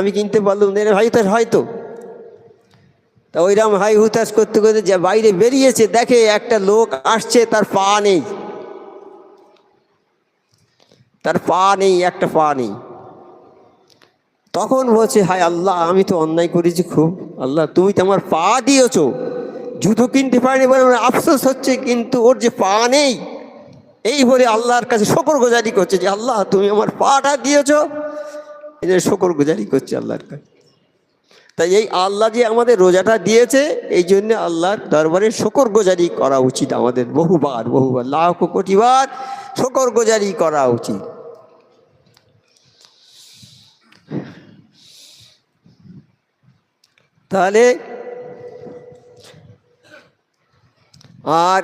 আমি কিনতে পারলাম না। এর ভাই তো হয়তো। তা ওইরকম হাই হুতাশ করতে করতে যে বাইরে বেরিয়েছে, দেখে একটা লোক আসছে, তার পা নেই। তার পা নেই, একটা পা নেই। তখন বলছে, হায় আল্লাহ, আমি তো অন্যায় করেছি খুব। আল্লাহ, তুমি তো আমার পা দিয়েছ। জুতো কিনতে পারিনি বলে আমার আফসোস হচ্ছে, কিন্তু ওর যে পা নেই, এই বলে আল্লাহর কাছে শকর গোজারি করছে যে, আল্লাহ, তুমি আমার পাটা দিয়েছ। এই যে শকর গোজারি করছে আল্লাহর কাছে। তাই এই আল্লাহ যে আমাদের রোজাটা দিয়েছে, এই জন্য আল্লাহর দরবারে শকর গোজারি করা উচিত আমাদের বহুবার বহুবার, লাখ, কোটিবার শকর গোজারি করা উচিত। তাহলে আর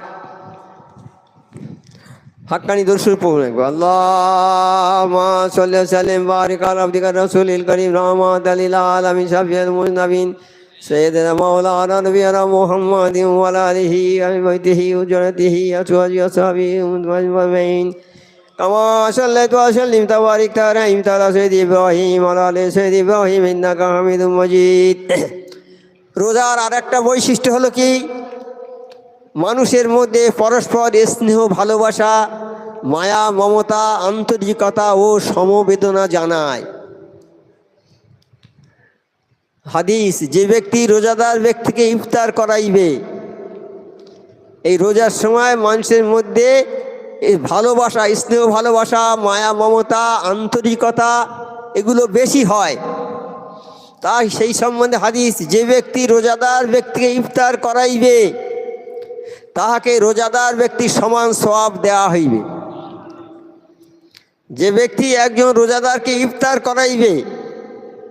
হাক্কানি দর্শুর পড়ুন একবার আল্লাহ সাল্লাহ সাল্লাম বারিক আল আব্দিকা রাসূলিল করিম রহমাত আলিল আলামিন শাফিউল মুজনাবিন سيدنا مولانا نبينا محمد وعلى آله وبيته وجنته أزواجه وصحبه أجمعين كما صليت وسلمت وباركت ورحمت على سيد إبراهيم وعلى آل سيد إبراهيم إنك حميد مجيد রোজার আর একটা বৈশিষ্ট্য হলো কি মানুষের মধ্যে পরস্পর স্নেহ, ভালোবাসা, মায়া, মমতা, আন্তরিকতা ও সমবেদনা জানায়। হাদিস, যে ব্যক্তি রোজাদার ব্যক্তিকে ইফতার করাইবে, এই রোজার সময় মানুষের মধ্যে ভালোবাসা, স্নেহ, ভালোবাসা, মায়া, মমতা, আন্তরিকতা এগুলো বেশি হয়। তাই সেই সম্বন্ধে হাদিস, যে ব্যক্তি রোজাদার ব্যক্তিকে ইফতার করাইবে তাহাকে রোজাদার ব্যক্তির সমান সওয়াব দেওয়া হইবে। যে ব্যক্তি একজন রোজাদারকে ইফতার করাইবে,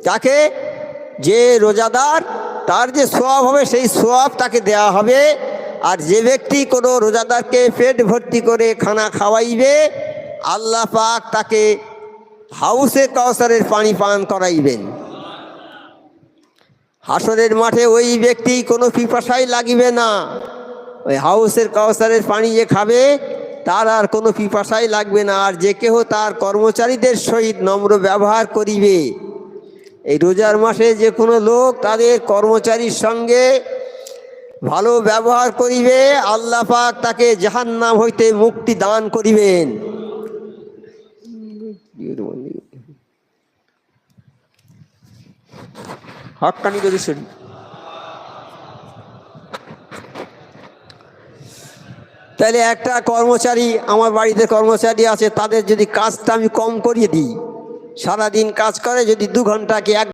তাকে যে রোজাদার, তার যে সোয়াব হবে, সেই সোয়াব তাকে দেওয়া হবে। আর যে ব্যক্তি কোনো রোজাদারকে পেট ভর্তি করে খানা খাওয়াইবে, আল্লাহ পাক তাকে হাউসে কাউসারের পানি পান করাইবেন। হাসরের মাঠে ওই ব্যক্তি কোনো পিপাসাই লাগিবে না। ওই হাউসের কাউসারের পানি যে খাবে, তার আর কোনো পিপাসাই লাগবে না। আর যে কেহ তার কর্মচারীদের সহিত নম্র ব্যবহার করিবে, এই রোজার মাসে যে কোনো লোক তাদের কর্মচারীর সঙ্গে ভালো ব্যবহার করিবে, আল্লাহ পাক তাকে জাহান্নাম হইতে মুক্তি দান করিবেন। হকানি যদি তাহলে একটা কর্মচারী, আমার বাড়িতে কর্মচারী আছে, তাদের যদি কাজটা আমি কম করিয়ে দিই, সারাদিন কাজ করে, যদি দু ঘন্টাকে এক